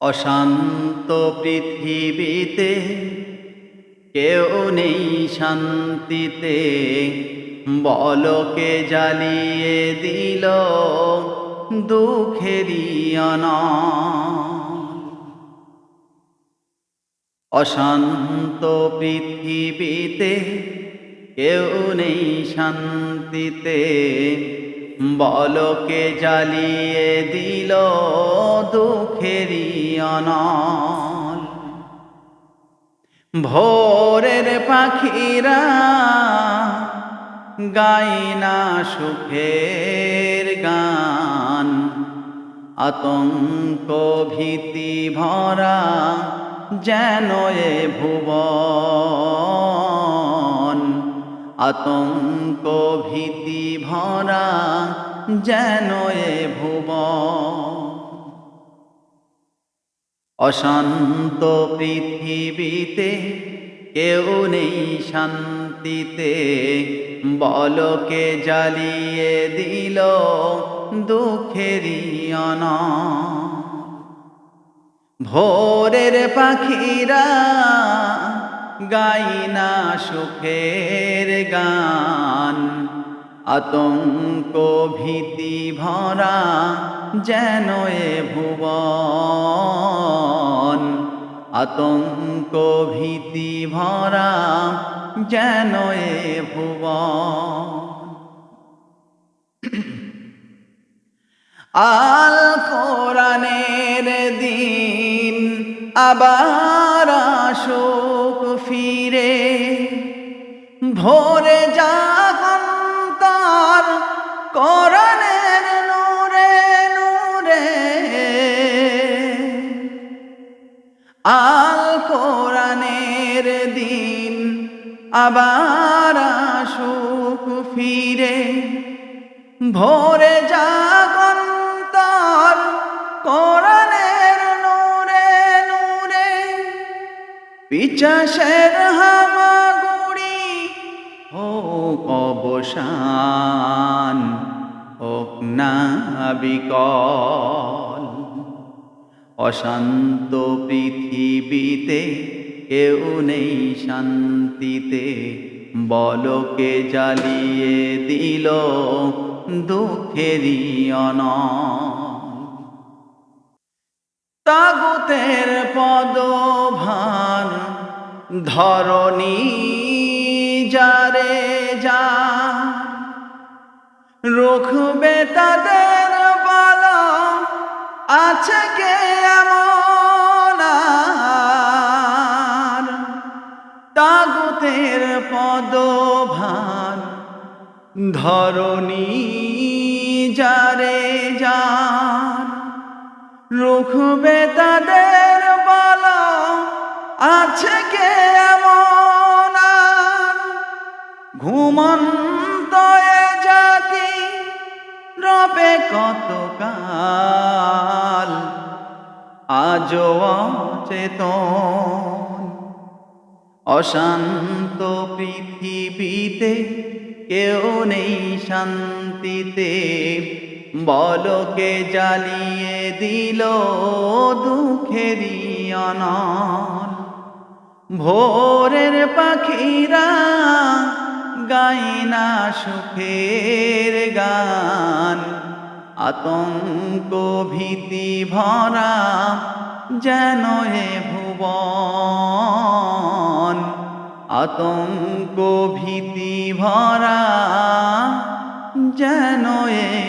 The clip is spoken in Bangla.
অশান্ত পৃথিবীতে কেউ নেই শান্তিতে বলকে জ্বালিয়ে দিল দুঃখেরই। অশান্ত পৃথিবীতে কেউ নেই শান্তিতে বলকে জ্বালিয়ে দিল দুঃখেরই অনল ভোরের পাখিরা গাই না সুখের গান। আতঙ্ক ভীতি ভরা যেন এ ভুবন। আতঙ্ক ভীতি ভরা যেন এ ভুবন অশান্ত পৃথিবীতে কেউ নেই শান্তিতে, বলকে জ্বালিয়ে দিল দুঃখেরই অনল। ভোরের পাখিরা গাই না সুখের গান। আতঙ্ক ভীতি ভরা যেন এ ভুবন। আতঙ্ক ভীতি ভরা যেন এ ভুবন। আল কোরআনের দিন আবার ভোরে যখন তার কোরআনের নূরে নূরে। আল কোরআনের দিন আবার আসুক ফিরে। ভোরে জাগন তার কোরআনের নূরে নূরে। পিচাসের হোক অবসান হোক না বিকল। অশান্ত পৃথিবীতে কেউ নেই শান্তিতে, বলকে জ্বালিয়ে দিল দুঃখেরই অনল। তাগুতের পদভার ধরণী যারে যা রুখবে তাদের বলা। আছে কে এমন? তাগুতের পদভার। ধরণী যারে যার। রুখবে তাদের বলা। আছে কে ঘুমন্ত জাতি রবে কত কাল, আজও অচেতন। অশান্ত পৃথিবীতে কেউ নেই শান্তিতে, বলকে জ্বালিয়ে দিল দুঃখেরই অনল। ভোরের পাখিরা গাই না সুখের গান। আতঙ্ক ভীতি ভরা যেন এ ভুবন। আতঙ্ক ভীতি ভরা যেন এ